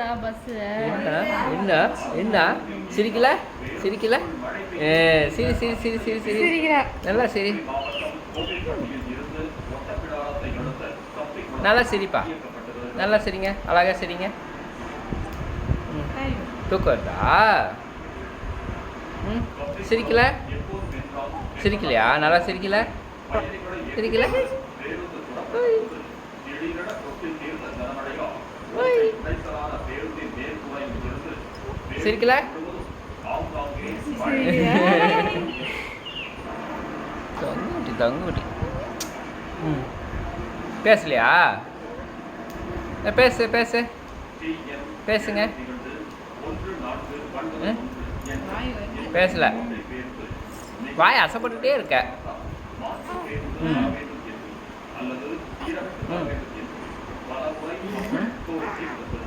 என்ன என்ன? என்ன? சிரிக்கல? சிரிக்கல? ஏ சிரி சிரி சிரி சிரி சிரி. நல்லா சிரி. நல்லா சிரிப்பா. நல்லா சிரிங்க. அழகா சிரிங்க. ம். தூக்கம் வருதா ம். சிரிக்கல? சிரிக்கலையா? நல்லா சிரிக்கல? சிரிக்கல. சிரிக்கல? தங்குட்டி தங்குட்டி. ம். பேசலையா? பேசு பேசு. பேசுங்க. ம்? பேசல. வாய் அசைப்பட்டுட்டே இருக்க. ம். ம். ம் ம்